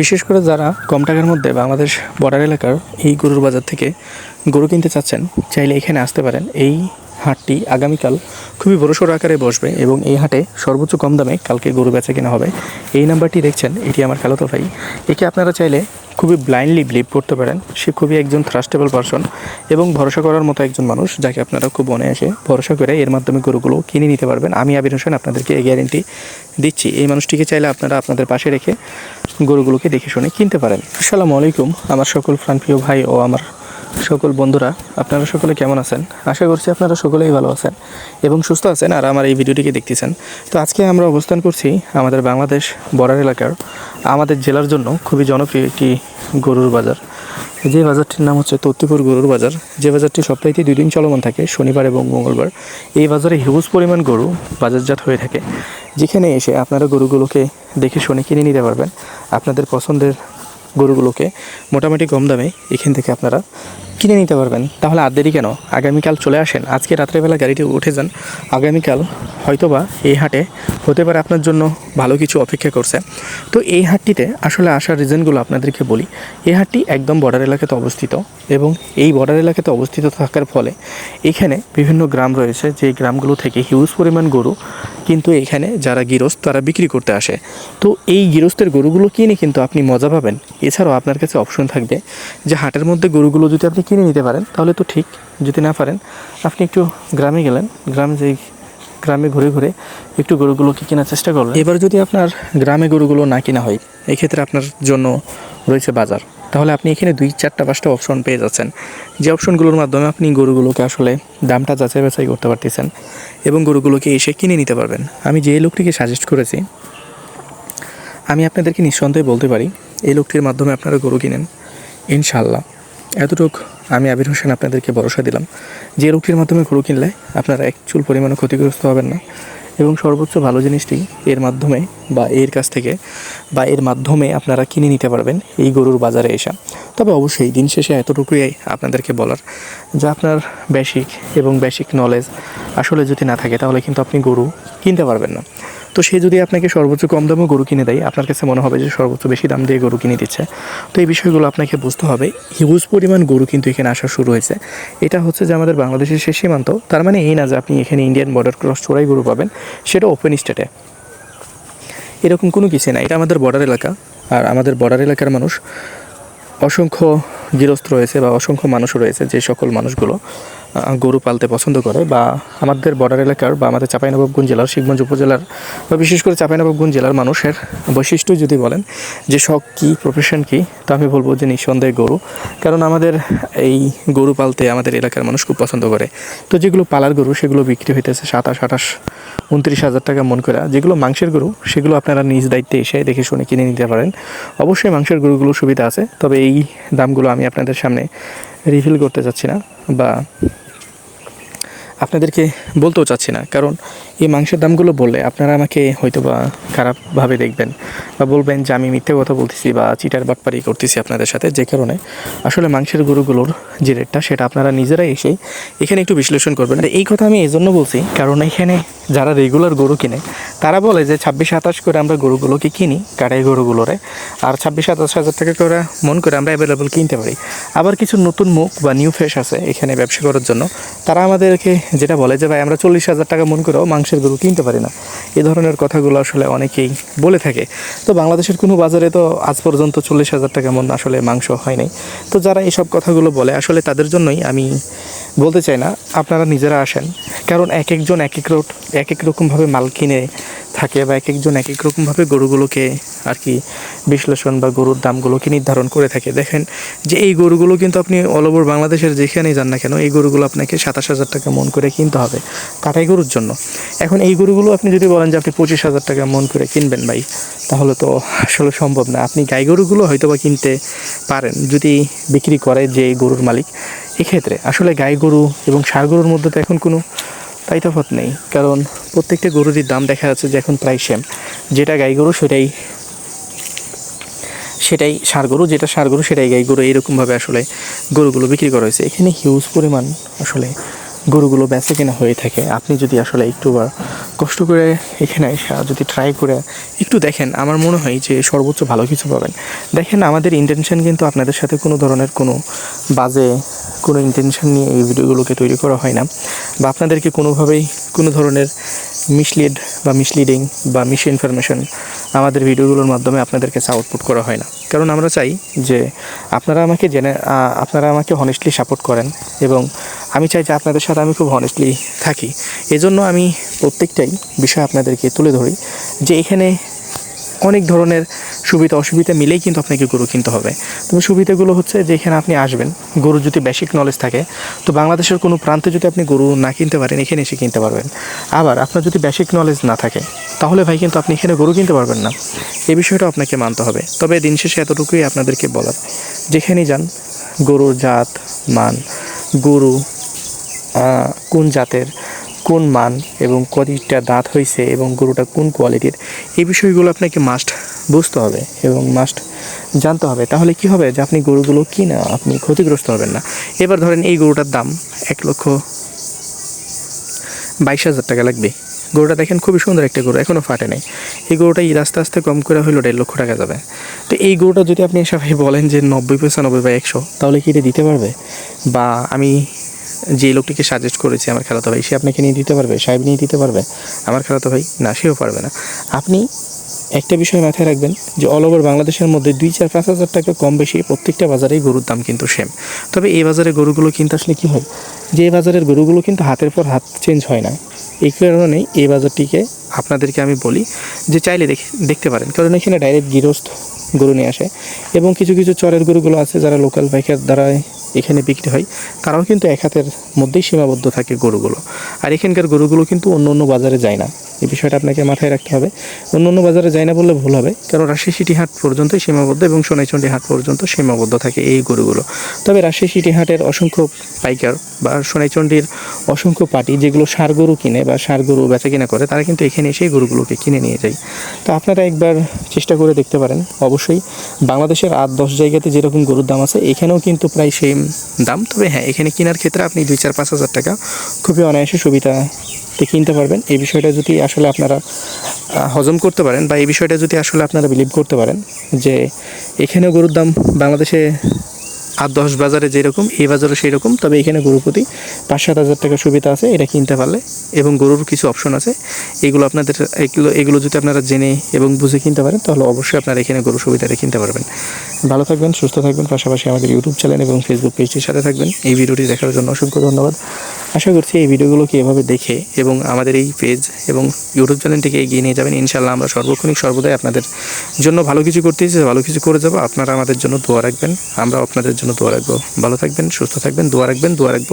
বিশেষ করে যারা কম টাকার মধ্যে বাংলাদেশ বর্ডার এলাকার এই গরুর বাজার থেকে গরু কিনতে চাচ্ছেন, চাইলে এখানে আসতে পারেন। এই হাটটি আগামীকাল খুবই বড়সড় আকারে বসবে এবং এই হাটে সর্বোচ্চ কম দামে কালকে গরু বেচা কেনা হবে। এই নাম্বারটি দেখছেন, এটি আমার খালাতো ভাই। একে আপনারা চাইলে খুবই ব্লাইন্ডলি বিলিভ করতে পারেন। সে খুবই একজন থ্রাস্টেবল পারসন এবং ভরসা করার মতো একজন মানুষ যাকে আপনারা খুব মনে আসে ভরসা করে এর মাধ্যমে গরুগুলো কিনে নিতে পারবেন। আমি আবির হোসেন আপনাদেরকে এই গ্যারেন্টি দিচ্ছি। এই মানুষটিকে চাইলে আপনারা আপনাদের পাশে রেখে গরুগুলোকে দেখে শুনে কিনতে পারেন। আসসালামু আলাইকুম। আমার সকল প্রাণপ্রিয় ভাই ও আমার সকল বন্ধুরা, আপনারা সকলে কেমন আছেন? আশা করছি আপনারা সকলেই ভালো আছেন এবং সুস্থ আছেন আর আমার এই ভিডিওটিকে দেখতেছেন। তো আজকে আমরা অবস্থান করছি আমাদের বাংলাদেশ বর্ডার এলাকার, আমাদের জেলার জন্য খুবই জনপ্রিয় একটি গরুর বাজার। যে বাজারটির নাম হচ্ছে তত্তিপুর গরুর বাজার। যে বাজারটি সপ্তাহে দুই দিন চলমান থাকে, শনিবার এবং মঙ্গলবার। এই বাজারে হিউজ পরিমাণ গরু বাজারজাত হয়ে থাকে। যেখানে এসে আপনারা গরুগুলোকে দেখে শুনে কিনে নিতে পারবেন। আপনাদের পছন্দের গরুগুলোকে মোটামুটি কম দামে এখান থেকে আপনারা কিনে নিতে পারবেন। তাহলে আর দেরি কেন? আগামীকাল চলে আসেন। আজকে রাত্রেবেলা গাড়িটি উঠে যান। আগামীকাল হয়তোবা এই হাটে হতে পারে আপনার জন্য ভালো কিছু অপেক্ষা করছে। তো এই হাটটিতে আসলে আসার রিজনগুলো আপনাদেরকে বলি। এই হাটটি একদম বর্ডার এলাকাতে অবস্থিত এবং এই বর্ডার এলাকাতে অবস্থিত থাকার ফলে এখানে বিভিন্ন গ্রাম রয়েছে, যে গ্রামগুলো থেকে হিউজ পরিমাণ গরু কিন্তু এখানে যারা গৃহস্থ তারা বিক্রি করতে আসে। তো এই গৃহস্থের গরুগুলো কিনে কিন্তু আপনি মজা পাবেন। এছাড়াও আপনার কাছে অপশন থাকবে যে হাটের মধ্যে গরুগুলো যদি আপনি কিনে নিতে পারেন, তাহলে তো ঠিক। যদি না পারেন, আপনি একটু গ্রামে গেলেন, গ্রামে যে গ্রামে ঘুরে ঘুরে একটু গরুগুলোকে কেনার চেষ্টা করলেন। এবার যদি আপনার গ্রামে গরুগুলো না কেনা হয়, এক্ষেত্রে আপনার জন্য রয়েছে বাজার। তাহলে আপনি এখানে দুই চারটা পাঁচটা অপশন পেয়ে যাচ্ছেন। যে অপশনগুলোর মাধ্যমে আপনি গরুগুলোকে আসলে দামটা যাচাই বাছাই করতে পারতেছেন এবং গরুগুলোকে এসে কিনে নিতে পারবেন। আমি যে লোকটিকে সাজেস্ট করেছি, আমি আপনাদেরকে নিঃসন্দেহে বলতে পারি, এই লোকটির মাধ্যমে আপনারা গরু কিনেন। ইনশাল্লাহ এতটুক আমি আবির হোসেন আপনাদেরকে ভরসা দিলাম, যে লোকটির মাধ্যমে গরু কিনলে আপনারা এক চুল পরিমাণে ক্ষতিগ্রস্ত হবেন না। এবং সর্বোচ্চ ভালো জিনিসটি এর মাধ্যমে বা এর কাছ থেকে বা এর মাধ্যমে আপনারা কিনে নিতে পারবেন এই গরুর বাজারে এসে। তবে অবশ্যই দিন শেষে এতটুকুই আপনাদেরকে বলার, যা আপনার বেসিক এবং বেসিক নলেজ আসলে যদি না থাকে, তাহলে কিন্তু আপনি গরু কিনতে পারবেন না। তো সে যদি আপনাকে সর্বোচ্চ কম দামে গরু কিনে দেয়, আপনার কাছে মনে হবে যে সর্বোচ্চ বেশি দাম দিয়ে গরু কিনে দিচ্ছে। তো এই বিষয়গুলো আপনাকে বুঝতে হবে। হিউজ পরিমাণ গরু কিন্তু এখানে আসা শুরু হয়েছে। এটা হচ্ছে যে আমাদের বাংলাদেশের শেষ সীমান্ত। তার মানে এই না যে আপনি এখানে ইন্ডিয়ান বর্ডার ক্রস চোরাই গরু পাবেন, সেটা ওপেন স্টেটে এরকম কোনো কিছু না এটা আমাদের বর্ডার এলাকা। আর আমাদের বর্ডার এলাকার মানুষ অসংখ্য গৃহস্থ রয়েছে বা অসংখ্য মানুষ রয়েছে যে সকল মানুষগুলো। গরু পালতে পছন্দ করে বা আমাদের বর্ডার এলাকার বা আমাদের চাঁপাইনবাবগঞ্জ জেলার, শিবগঞ্জ উপজেলার বা বিশেষ করে চাঁপাইনবাবগঞ্জ জেলার মানুষের বৈশিষ্ট্য যদি বলেন যে শখ কী প্রফেশন কী, তো আমি বলব যে নিঃসন্দেহে গরু। কারণ আমাদের এই গরু পালতে আমাদের এলাকার মানুষ খুব পছন্দ করে। তো যেগুলো পালার গরু, সেগুলো বিক্রি হইতেছে সাতাশ, আঠাশ, উনত্রিশ হাজার টাকা মন করে যেগুলো মাংসের গরু, সেগুলো আপনারা নিজ দায়িত্বে এসে দেখে শুনে কিনে নিতে পারেন। অবশ্যই মাংসের গরুগুলো সুবিধা আছে, তবে এই দামগুলো আমি আপনাদের সামনে রিভিল করতে চাচ্ছি না বা আপনাদেরকে বলতেও চাচ্ছি না। কারণ এই মাংসের দামগুলো বললে আপনারা আমাকে হয়তো বা খারাপভাবে দেখবেন বা বলবেন যে আমি মিথ্যে কথা বলতেছি বা চিটার বাটপারি করতেছি আপনাদের সাথে যে কারণে। আসলে মাংসের গরুগুলোর যে রেটটা সেটা আপনারা নিজেরাই এসে এখানে একটু বিশ্লেষণ করবেন। এই কথা আমি এই জন্য বলছি কারণ এখানে যারা রেগুলার গরু কিনে, তারা বলে যে ছাব্বিশ সাতাশ করে আমরা গরুগুলোকে কিনি, কাটাই গরুগুলোরে। আর ছাব্বিশ সাতাশ হাজার টাকা করে মন করে আমরা অ্যাভেলেবল কিনতে পারি। আবার কিছু নতুন মুখ বা নিউ ফ্রেশ আছে এখানে ব্যবসা করার জন্য। তারা আমাদেরকে যেটা বলে যে, ভাই, আমরা চল্লিশ হাজার টাকা মন করেও মাংসের গরু কিনতে পারি না। এ ধরনের কথাগুলো আসলে অনেকেই বলে থাকে। তো বাংলাদেশের কোনো বাজারে তো আজ পর্যন্ত চল্লিশ হাজার টাকা মন আসলে মাংস হয় নাই। তো যারা এসব কথাগুলো বলে, আসলে তাদের জন্যই আমি বলতে চাই না, আপনারা নিজেরা আসেন। কারণ এক একজন এক এক রোট এক এক রকমভাবে মাল কিনে থাকে বা এক একজন এক এক রকমভাবে গরুগুলোকে আর কি বিশ্লেষণ বা গরুর দামগুলোকে নির্ধারণ করে থাকে। দেখেন যে এই গরুগুলো কিন্তু আপনি অল ওভার বাংলাদেশের যেখানেই যান না কেন, এই গরুগুলো আপনাকে সাতাশ হাজার টাকা মন করে কিনতে হবে কাটাই গরুর জন্য। এখন এই গরুগুলো আপনি যদি বলেন যে আপনি পঁচিশ হাজার টাকা মন করে কিনবেন ভাই, তাহলে তো আসলে সম্ভব না। আপনি গাই গরুগুলো হয়তো বা কিনতে পারেন, যদি বিক্রি করে যে গরুর মালিক। এক্ষেত্রে আসলে গাই গরু এবং ষাঁড় গরুর মধ্যে তো এখন কোনো তাই তফাৎ নেই। কারণ প্রত্যেকটা গরুরই দাম দেখা যাচ্ছে যে এখন প্রায় সেম যেটা গাই গরু, সেটাই সেটাই ষাঁড় গরু, যেটা ষাঁড় গরু, সেটাই গাই গরু। এইরকমভাবে আসলে গরুগুলো বিক্রি করা হয়েছে। এখানে হিউজ পরিমাণ আসলে গরুগুলো বেঁচে কেনা হয়ে থাকে। আপনি যদি আসলে একটু কষ্ট করে এখানে যদি ট্রাই করে একটু দেখেন, আমার মনে হয় যে সর্বোচ্চ ভালো কিছু পাবেন। দেখেন, আমাদের ইন্টেনশন কিন্তু আপনাদের সাথে কোনো ধরনের কোনো বাজে কোনো ইন্টেনশন নিয়ে এই ভিডিওগুলোকে তৈরি করা হয় না। বা আপনাদেরকে কোনোভাবেই কোনো ধরনের মিসলিড বা মিসলিডিং বা মিস ইনফরমেশন আমাদের ভিডিওগুলোর মাধ্যমে আপনাদের কাছে আউটপুট করা হয় না। কারণ আমরা চাই যে আপনারা আমাকে জেনে আপনারা আমাকে হনেস্টলি সাপোর্ট করেন এবং আমি চাই যে আপনাদের সাথে আমি খুব হনেস্টলি থাকি। এজন্য আমি প্রত্যেকটাই বিষয় আপনাদেরকে তুলে ধরি যে এখানে অনেক ধরনের সুবিধা অসুবিধা মিলেই কিন্তু আপনাকে গরু কিনতে হবে। তবে সুবিধাগুলো হচ্ছে যে এখানে আপনি আসবেন, গরুর যদি বেসিক নলেজ থাকে, তো বাংলাদেশের কোনো প্রান্তে যদি আপনি গরু না কিনতে পারেন, এখানে এসে কিনতে পারবেন। আবার আপনার যদি বেসিক নলেজ না থাকে, তাহলে ভাই কিন্তু আপনি এখানে গরু কিনতে পারবেন না। এই বিষয়টা আপনাকে মানতে হবে। তবে দিন শেষে এতটুকুই আপনাদেরকে বলার। যেখানেই যান, গরুর জাত, মান, গরু কোন জাতের কোন মান এবং কদিকটা দাঁত হয়েছে এবং গরুটা কোন কোয়ালিটির? এই বিষয়গুলো আপনাকে মাস্ট বুঝতে হবে এবং মাস্ট জানতে হবে। তাহলে কি হবে যে আপনি গরুগুলো কিনা, আপনি ক্ষতিগ্রস্ত হবেন না। এবার ধরেন এই গরুটার দাম এক লক্ষ বাইশ হাজার টাকা লাগবে। গরুটা দেখেন খুবই সুন্দর একটা গরু এখনও ফাটে নাই। এই গরুটা ঈদ আস্তে আস্তে কম করে হইল দেড় লক্ষ টাকা যাবে। তো এই গরুটা যদি আপনি সবাই বলেন যে নব্বই পঁচানব্বই বা একশো, তাহলে কি এটা দিতে পারবে? বা আমি যে লোকটিকে সাজেস্ট করেছে আমার খেলাতো ভাই, সে আপনাকে নিয়ে দিতে পারবে, সাহেব নিয়ে দিতে পারবে। আমার খেলাতো ভাই, না, সেও পারবে না। আপনি একটা বিষয় মাথায় রাখবেন যে অল ওভার বাংলাদেশের মধ্যে দুই চার পাঁচ হাজার টাকা কম বেশি প্রত্যেকটা বাজারেই গরুর দাম কিন্তু সেম তবে এই বাজারে গরুগুলো কিন্তু আসলে কী হয়? যে বাজারের গরুগুলো কিন্তু হাতের পর হাত চেঞ্জ হয় না। এই কারণেই এই বাজারটিকে আপনাদেরকে আমি বলি যে চাইলে দেখে দেখতে পারেন। কারণ এখানে ডাইরেক্ট গৃহস্থ গরু নিয়ে আসে এবং কিছু কিছু চরের গরুগুলো আছে যারা লোকাল বাইকের দ্বারা এখানে বিক্রি হয়। তারাও কিন্তু এক হাতের মধ্যেই সীমাবদ্ধ থাকে গরুগুলো। আর এখানকার গরুগুলো কিন্তু অন্য অন্য বাজারে যায় না। এই বিষয়টা আপনাকে মাথায় রাখতে হবে। অন্য অন্য বাজারে যায় না বললে ভুল হবে। কারণ রাজশাহী সিটি হাট পর্যন্তই সীমাবদ্ধ এবং সোনাইচন্ডী হাট পর্যন্ত সীমাবদ্ধ থাকে এই গরুগুলো। তবে রাজশাহী সিটি হাটের অসংখ্য পাইকার বা সোনাইচন্ডীর অসংখ্য পার্টি যেগুলো সার গরু কিনে বা সার গরু বেচা কিনা করে, তারা কিন্তু এখানে এসেই গরুগুলোকে কিনে নিয়ে যায়। তো আপনারা একবার চেষ্টা করে দেখতে পারেন, অবশ্যই। বাংলাদেশের আট, দশ জায়গাতে যেরকম গরুর দাম আছে, এখানেও কিন্তু প্রায় সেম দাম। তবে হ্যাঁ এখানে কেনার ক্ষেত্রে আপনি দুই, চার, পাঁচ হাজার টাকা খুবই অনায়াসে সুবিধাতে কিনতে পারবেন। এই বিষয়টা যদি আসলে আপনারা হজম করতে পারেন বা এই বিষয়টা যদি আসলে আপনারা বিলিভ করতে পারেন যে এখানেও গরুর দাম বাংলাদেশে আর দশ বাজারে যেরকম এই বাজারে সেই রকম তবে এখানে গরু প্রতি পাঁচ সাত হাজার টাকা সুবিধা আছে, এটা কিনতে পারলে। এবং গরুর কিছু অপশন আছে। এগুলো আপনাদের, এগুলো এগুলো যদি আপনারা জেনে এবং বুঝে কিনতে পারেন, তাহলে অবশ্যই আপনারা এখানে গরু সুবিধাটা কিনতে পারবেন। ভালো থাকবেন, সুস্থ থাকবেন, পাশাপাশি আমাদের ইউটিউব চ্যানেল এবং ফেসবুক পেজটির সাথে থাকবেন। এই ভিডিওটি দেখার জন্য অসংখ্য ধন্যবাদ। আশা করছি এই ভিডিওগুলোকে এভাবে দেখে এবং আমাদের এই পেজ এবং ইউটিউব চ্যানেলটিকে এগিয়ে নিয়ে যাবেন। ইনশাল্লাহ আমরা সর্বক্ষণিক সর্বদাই আপনাদের জন্য ভালো কিছু করতেছি, ভালো কিছু করে যাব। আপনারা আমাদের জন্য দোয়া রাখবেন আমরা আপনাদের জন্য দোয়া রাখব। ভালো থাকবেন, সুস্থ থাকবেন, দোয়া রাখবেন, দোয়া রাখব।